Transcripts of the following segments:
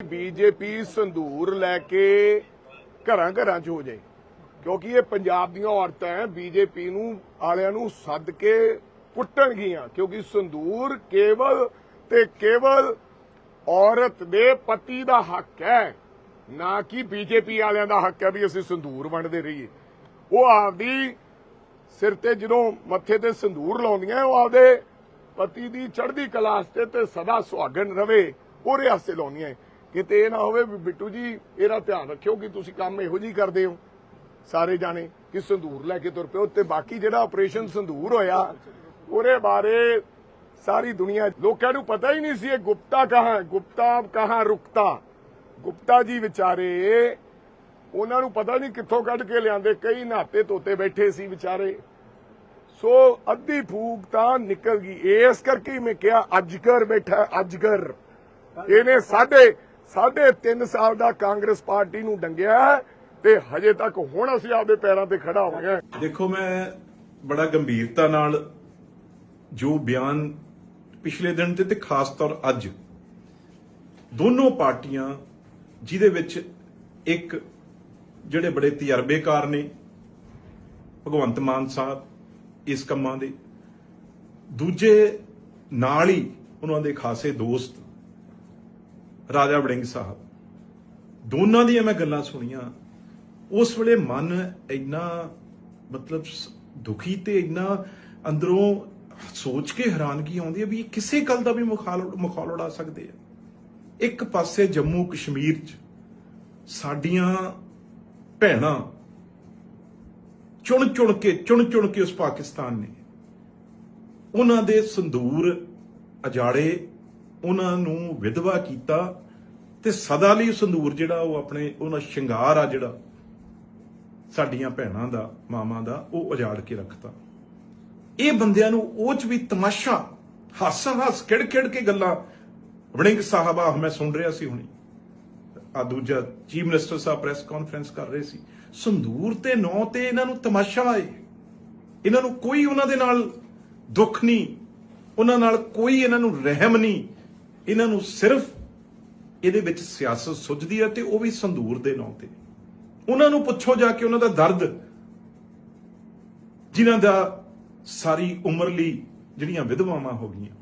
BJP ਸੰਧੂਰ ਲੈ ਕੇ ਘਰਾਂ ਘਰਾਂ 'ਚ ਹੋ ਜਾਏ। ਕਿਉਂਕਿ ਇਹ ਪੰਜਾਬ ਦੀਆਂ ਔਰਤਾਂ ਹੈ ਬੀਜੇਪੀ ਨੂੰ ਆਲਿਆਂ ਨੂੰ ਸੱਦ ਕੇ ਕੁੱਟਣਗੀਆਂ ਕਿਉਂਕਿ ਸੰਧੂਰ ਕੇਵਲ ਤੇ ਕੇਵਲ ਔਰਤ ਦੇ ਪਤੀ ਦਾ ਹੱਕ ਹੈ ਨਾ ਕਿ ਬੀਜੇਪੀ ਵਾਲਿਆਂ ਦਾ ਹੱਕ ਹੈ ਵੀ ਅਸੀਂ ਸੰਧੂਰ ਵੰਡਦੇ ਰਹੀਏ। ਉਹ ਆਪਦੀ ਸਿਰ ਤੇ ਜਦੋਂ ਮੱਥੇ ਤੇ ਸੰਧੂਰ ਲਾਉਂਦੀਆਂ, ਉਹ ਆਪਦੇ ਪਤੀ ਦੀ ਚੜ੍ਹਦੀ ਕਲਾਸ ਤੇ ਤੇ ਸਦਾ ਸੁਹਾਗਣ ਰਵੇ ਉਹਦੇ ਵਾਸਤੇ ਲਾਉਂਦੀਆਂ ਕਿਤੇ ਇਹ ਨਾ ਹੋਵੇ ਵੀ ਬਿੱਟੂ ਜੀ, ਇਹਦਾ ਧਿਆਨ ਰੱਖਿਓ ਕਿ ਤੁਸੀਂ ਕੰਮ ਇਹੋ ਜਿਹੀ ਕਰਦੇ ਹੋ। ਸਾਰੇ ਜਾਣੇ ਕਿ ਸੰਧੂਰ ਲੈ ਕੇ ਤੁਰ ਪਿਓ ਤੇ ਬਾਕੀ ਜਿਹੜਾ ਆਪਰੇਸ਼ਨ ਸੰਧੂਰ ਹੋਇਆ, ਉਹਦੇ ਬਾਰੇ ਸਾਰੀ ਦੁਨੀਆ ਲੋਕਾਂ ਨੂੰ ਪਤਾ ਹੀ ਨਹੀਂ ਸੀ ਇਹ ਗੁਪਤਾ ਕਹਾਂ ਗੁਪਤਾ ਕਹਾਂ ਰੁਕਤਾ। ਗੁਪਤਾ ਜੀ ਵਿਚਾਰੇ, ਉਹਨਾਂ ਨੂੰ ਪਤਾ ਨਹੀਂ ਕਿੱਥੋਂ ਕੱਢ ਕੇ ਲਿਆਂਦੇ। ਕਈ ਨਾਤੇ ਤੋਤੇ ਬੈਠੇ ਸੀ ਵਿਚਾਰੇ। ਸੋ ਅੱਧੀ ਫੂਕ ਤਾਂ ਨਿਕਲ ਗਈ। ਇਸ ਕਰਕੇ ਮੈਂ ਕਿਹਾ ਅਜਗਰ ਬੈਠਾ ਅਜਗਰ ਇਹਨੇ ਸਾਡੇ 3.5 ਸਾਲ ਦਾ ਕਾਂਗਰਸ ਪਾਰਟੀ ਨੂੰ ਡੰਗਿਆ ਤੇ ਹਜੇ ਤੱਕ ਹੁਣ ਅਸੀਂ ਆਪਦੇ ਪੈਰਾਂ ਤੇ ਖੜਾ ਹੋ। ਗਏ ਦੇਖੋ, ਮੈਂ ਬੜਾ ਗੰਭੀਰਤਾ ਨਾਲ ਜੋ ਬਿਆਨ ਪਿਛਲੇ ਦਿਨ ਤੇ ਤੇ ਖਾਸ ਤੌਰ ਅੱਜ ਦੋਨੋਂ ਪਾਰਟੀਆਂ ਜਿਹਦੇ ਵਿੱਚ ਇੱਕ ਜਿਹੜੇ ਬੜੇ ਤਜਰਬੇਕਾਰ ਨੇ, ਭਗਵੰਤ ਮਾਨ ਸਾਹਿਬ ਇਸ ਕੰਮਾਂ ਦੇ, ਦੂਜੇ ਨਾਲ ਹੀ ਉਹਨਾਂ ਦੇ ਖਾਸੇ ਦੋਸਤ ਰਾਜਾ ਵੜਿੰਗ ਸਾਹਿਬ, ਦੋਨਾਂ ਦੀਆਂ ਮੈਂ ਗੱਲਾਂ ਸੁਣੀਆਂ। ਉਸ ਵੇਲੇ ਮਨ ਇੰਨਾ ਮਤਲਬ ਦੁਖੀ ਤੇ ਇੰਨਾ ਅੰਦਰੋਂ ਸੋਚ ਕੇ ਹੈਰਾਨਗੀ ਆਉਂਦੀ ਹੈ ਵੀ ਇਹ ਕਿਸੇ ਗੱਲ ਦਾ ਵੀ ਮੁਖਾਲ ਮੁਖਾਲ ਉਡਾ ਸਕਦੇ ਆ। ਇੱਕ ਪਾਸੇ ਜੰਮੂ ਕਸ਼ਮੀਰ 'ਚ ਸਾਡੀਆਂ ਭੈਣਾਂ ਚੁਣ ਚੁਣ ਕੇ, ਚੁਣ ਚੁਣ ਕੇ ਉਸ ਪਾਕਿਸਤਾਨ ਨੇ। ਉਹਨਾਂ ਦੇ ਸੰਦੂਰ ਅਜਾੜੇ ਉਹਨਾਂ ਨੂੰ ਵਿਧਵਾ ਕੀਤਾ ਤੇ ਸਦਾ ਲਈ ਸੰਦੂਰ ਜਿਹੜਾ ਉਹ ਆਪਣੇ, ਉਹਨਾਂ ਸ਼ਿੰਗਾਰ ਆ ਜਿਹੜਾ ਸਾਡੀਆਂ ਭੈਣਾਂ ਦਾ, ਮਾਵਾਂ ਦਾ, ਉਹ ਉਜਾੜ ਕੇ ਰੱਖਤਾ। ਇਹ ਬੰਦਿਆਂ ਨੂੰ ਉਹ ਚ ਵੀ ਤਮਾਸ਼ਾ ਹੱਸ ਹੱਸ ਖਿੜ ਖਿੜ ਕੇ ਗੱਲਾਂ। ਵੜਿੰਗ ਸਾਹਿਬਾ ਮੈਂ ਸੁਣ ਰਿਹਾ ਸੀ ਹੁਣੀ। ਆ ਦੂਜਾ ਚੀਫ ਮਿਨਿਸਟਰ ਸਾਹਿਬ ਪ੍ਰੈਸ ਕਾਨਫਰੰਸ ਕਰ ਰਹੇ ਸੀ। ਸੰਦੂਰ ਤੇ ਨੌ ਤੇ ਇਹਨਾਂ ਨੂੰ ਤਮਾਸ਼ਾ ਆਏ। ਇਹਨਾਂ ਨੂੰ ਕੋਈ ਉਹਨਾਂ ਦੇ ਨਾਲ ਦੁੱਖ ਨਹੀਂ। ਉਹਨਾਂ ਨਾਲ ਕੋਈ ਇਹਨਾਂ ਨੂੰ ਰਹਿਮ ਨਹੀਂ। ਇਹਨਾਂ ਨੂੰ ਸਿਰਫ ਇਹਦੇ ਵਿੱਚ ਸਿਆਸਤ ਸੁੱਝਦੀ ਹੈ ਤੇ ਉਹ ਵੀ ਸੰਦੂਰ ਦੇ ਨਾਂ ਤੇ। ਉਹਨਾਂ ਨੂੰ ਪੁੱਛੋ ਜਾ ਕੇ ਉਹਨਾਂ ਦਾ ਦਰਦ, ਜਿਨ੍ਹਾਂ ਦਾ ਸਾਰੀ ਉਮਰ ਲਈ ਜਿਹੜੀਆਂ ਵਿਧਵਾਵਾਂ ਹੋ ਗਈਆਂ,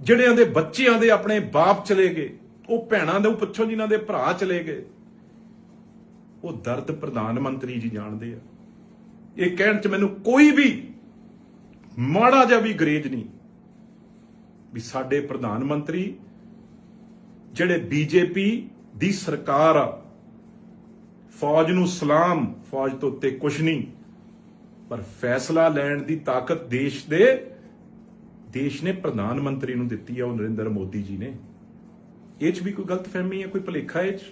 ਜਿਹੜਿਆਂ ਦੇ ਬੱਚਿਆਂ ਦੇ ਆਪਣੇ ਬਾਪ ਚਲੇ ਗਏ, ਉਹ ਭੈਣਾਂ ਦੇ ਪੁੱਛੋ ਜਿਨ੍ਹਾਂ ਦੇ ਭਰਾ ਚਲੇ ਗਏ, ਉਹ ਦਰਦ ਪ੍ਰਧਾਨ ਮੰਤਰੀ ਜੀ ਜਾਣਦੇ ਆ। ਇਹ ਕਹਿਣ ਚ ਮੈਨੂੰ ਕੋਈ ਵੀ ਮਾੜਾ ਜਿਹਾ ਵੀ ਗਰੇਜ ਨਹੀਂ। ਵੀ ਸਾਡੇ ਪ੍ਰਧਾਨ ਮੰਤਰੀ, ਜਿਹੜੇ ਬੀਜੇਪੀ ਦੀ ਸਰਕਾਰ ਆ, ਫੌਜ ਨੂੰ ਸਲਾਮ, ਫੌਜ ਤੋਂ ਉੱਤੇ ਕੁਛ ਨਹੀਂ, ਪਰ ਫੈਸਲਾ ਲੈਣ ਦੀ ਤਾਕਤ ਦੇਸ਼ ਦੇ, ਦੇਸ਼ ਨੇ ਪ੍ਰਧਾਨ ਮੰਤਰੀ ਨੂੰ ਦਿੱਤੀ ਆ, ਉਹ ਨਰਿੰਦਰ ਮੋਦੀ ਜੀ ਨੇ। ਇਹ ਚ ਵੀ ਕੋਈ ਗਲਤਫਹਿਮੀ ਹੈ ਕੋਈ ਭੁਲੇਖਾ ਇਹ ਚ?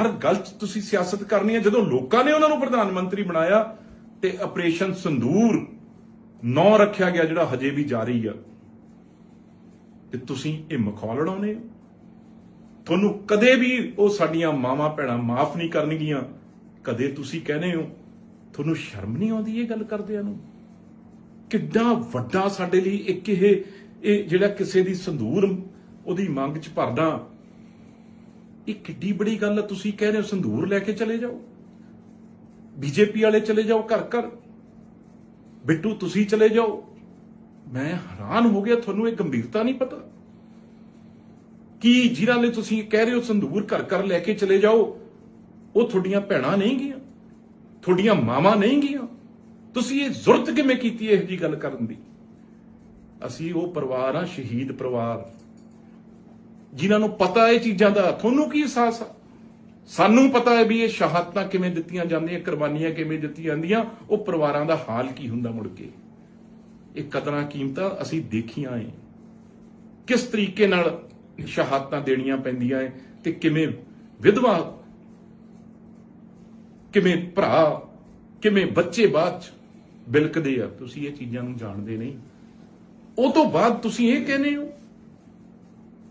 ਹਰ ਗੱਲ 'ਚ ਤੁਸੀਂ ਸਿਆਸਤ ਕਰਨੀ ਹੈ ਜਦੋਂ ਲੋਕਾਂ ਨੇ ਉਹਨਾਂ ਨੂੰ ਪ੍ਰਧਾਨ ਮੰਤਰੀ ਬਣਾਇਆ, ਤੇ ਆਪਰੇਸ਼ਨ ਸੰਦੂਰ ਨੌ ਰੱਖਿਆ ਗਿਆ ਜਿਹੜਾ ਹਜੇ ਵੀ ਜਾਰੀ ਆ। ਤੇ ਤੁਸੀਂ ਇਹ ਮਖੌਲ ਉਡਾਉਨੇ ਹੋ। ਤੁਹਾਨੂੰ ਕਦੇ ਵੀ ਉਹ ਸਾਡੀਆਂ ਮਾਵਾਂ ਭੈਣਾਂ ਮਾਫ ਨਹੀਂ ਕਰਨਗੀਆਂ। ਕਦੇ ਤੁਸੀਂ ਕਹਿੰਦੇ ਹੋ, ਤੁਹਾਨੂੰ ਸ਼ਰਮ ਨਹੀਂ ਆਉਂਦੀ ਇਹ ਗੱਲ ਕਰਦਿਆਂ ਨੂੰ? ਕਿੱਡਾ ਵੱਡਾ ਸਾਡੇ ਲਈ ਇੱਕ ਇਹ ਇਹ ਜਿਹੜਾ ਕਿਸੇ ਦੀ ਸੰਧੂਰ ਉਹਦੀ ਮੰਗ ਚ ਭਰਦਾ। ਇਹ ਕਿੱਡੀ ਬੜੀ ਗੱਲ ਹੈ ਤੁਸੀਂ ਕਹਿ ਰਹੇ ਹੋ ਸੰਧੂਰ ਲੈ ਕੇ ਚਲੇ ਜਾਓ। ਬੀਜੇਪੀ ਵਾਲੇ ਚਲੇ ਜਾਓ ਘਰ ਘਰ। ਬਿੱਟੂ, ਤੁਸੀਂ ਚਲੇ ਜਾਓ। ਮੈਂ ਹੈਰਾਨ ਹੋ ਗਿਆ, ਤੁਹਾਨੂੰ ਇਹ ਗੰਭੀਰਤਾ ਨਹੀਂ ਪਤਾ? ਕੀ ਜਿਨ੍ਹਾਂ ਲਈ ਤੁਸੀਂ ਕਹਿ ਰਹੇ ਹੋ ਸੰਦੂਰ ਘਰ ਘਰ ਲੈ ਕੇ ਚਲੇ ਜਾਓ? ਉਹ ਤੁਹਾਡੀਆਂ ਭੈਣਾਂ ਨਹੀਂ ਗਈਆਂ, ਤੁਹਾਡੀਆਂ ਮਾਵਾਂ ਨਹੀਂ ਗਈਆਂ। ਤੁਸੀਂ ਇਹ ਜ਼ਰੂਰਤ ਕਿਵੇਂ ਕੀਤੀ ਇਹ ਜੀ ਗੱਲ ਕਰਨ ਦੀ? ਅਸੀਂ ਉਹ ਪਰਿਵਾਰ ਆ ਸ਼ਹੀਦ ਪਰਿਵਾਰ। ਜਿਨ੍ਹਾਂ ਨੂੰ ਪਤਾ ਇਹ ਚੀਜ਼ਾਂ ਦਾ, ਤੁਹਾਨੂੰ ਕੀ ਅਹਿਸਾਸ ਆ? ਸਾਨੂੰ ਪਤਾ ਹੈ ਵੀ ਇਹ ਸ਼ਹਾਦਤਾਂ ਕਿਵੇਂ ਦਿੱਤੀਆਂ ਜਾਂਦੀਆਂ, ਕੁਰਬਾਨੀਆਂ ਕਿਵੇਂ ਦਿੱਤੀਆਂ ਜਾਂਦੀਆਂ, ਉਹ ਪਰਿਵਾਰਾਂ ਦਾ ਹਾਲ ਕੀ ਹੁੰਦਾ ਮੁੜ ਕੇ? ਇਹ ਕਦਰਾਂ ਕੀਮਤਾਂ ਅਸੀਂ ਦੇਖੀਆਂ ਏ। ਕਿਸ ਤਰੀਕੇ ਨਾਲ ਸ਼ਹਾਦਤਾਂ ਦੇਣੀਆਂ ਪੈਂਦੀਆਂ ਏ ਤੇ ਕਿਵੇਂ ਵਿਧਵਾ, ਕਿਵੇਂ ਭਰਾ, ਕਿਵੇਂ ਬੱਚੇ ਬਾਅਦ ਚ ਬਿਲਕਦੇ ਆ? ਤੁਸੀਂ ਇਹ ਚੀਜ਼ਾਂ ਨੂੰ ਜਾਣਦੇ ਨਹੀਂ। ਉਹ ਤੋਂ ਬਾਅਦ ਤੁਸੀਂ ਇਹ ਕਹਿੰਦੇ ਹੋ,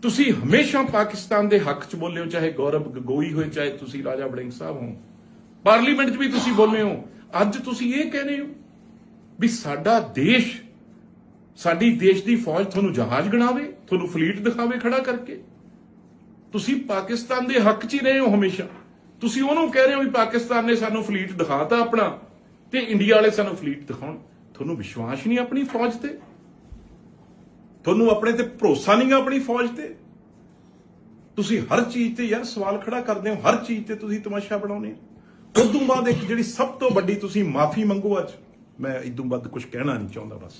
ਤੁਸੀਂ ਹਮੇਸ਼ਾ ਪਾਕਿਸਤਾਨ ਦੇ ਹੱਕ 'ਚ ਬੋਲੇ ਹੋ ਚਾਹੇ ਗੌਰਵ ਗਗੋਈ ਹੋਏ, ਚਾਹੇ ਤੁਸੀਂ ਰਾਜਾ ਬੜਿੰਗ ਸਾਹਿਬ ਹੋ ਪਾਰਲੀਮੈਂਟ 'ਚ ਵੀ ਤੁਸੀਂ ਬੋਲੇ ਹੋ। ਅੱਜ ਤੁਸੀਂ ਇਹ ਕਹਿੰਦੇ ਹੋ ਵੀ ਸਾਡਾ ਦੇਸ਼ ਸਾਡੀ ਦੇਸ਼ ਦੀ ਫੌਜ ਤੁਹਾਨੂੰ ਜਹਾਜ਼ ਗਣਾਵੇ, ਤੁਹਾਨੂੰ ਫਲੀਟ ਦਿਖਾਵੇ ਖੜਾ ਕਰਕੇ। ਤੁਸੀਂ ਪਾਕਿਸਤਾਨ ਦੇ ਹੱਕ 'ਚ ਹੀ ਰਹੇ ਹੋ ਹਮੇਸ਼ਾ। ਤੁਸੀਂ ਉਹਨੂੰ ਕਹਿ ਰਹੇ ਹੋ ਵੀ ਪਾਕਿਸਤਾਨ ਨੇ ਸਾਨੂੰ ਫਲੀਟ ਦਿਖਾਤਾ ਆਪਣਾ ਤੇ ਇੰਡੀਆ ਵਾਲੇ ਸਾਨੂੰ ਫਲੀਟ ਦਿਖਾਉਣ। ਤੁਹਾਨੂੰ ਵਿਸ਼ਵਾਸ ਨਹੀਂ ਆਪਣੀ ਫੌਜ ਤੇ? ਤੁਹਾਨੂੰ ਆਪਣੇ ਤੇ ਭਰੋਸਾ ਨਹੀਂ ਆਪਣੀ ਫੌਜ ਤੇ? ਤੁਸੀਂ ਹਰ ਚੀਜ਼ ਤੇ ਯਾਰ ਸਵਾਲ ਖੜਾ ਕਰਦੇ ਹੋ, ਹਰ ਚੀਜ਼ ਤੇ ਤੁਸੀਂ ਤਮਾਸ਼ਾ ਬਣਾਉਨੇ ਹੋ। ਉਸ ਤੋਂ ਬਾਅਦ ਇੱਕ ਜਿਹੜੀ ਸਭ ਤੋਂ ਵੱਡੀ ਤੁਸੀਂ ਮਾਫੀ ਮੰਗੋ ਅੱਜ, ਮੈਂ ਇਦੋਂ ਬਾਅਦ ਕੁਝ ਕਹਿਣਾ ਨਹੀਂ ਚਾਹੁੰਦਾ ਬਸ।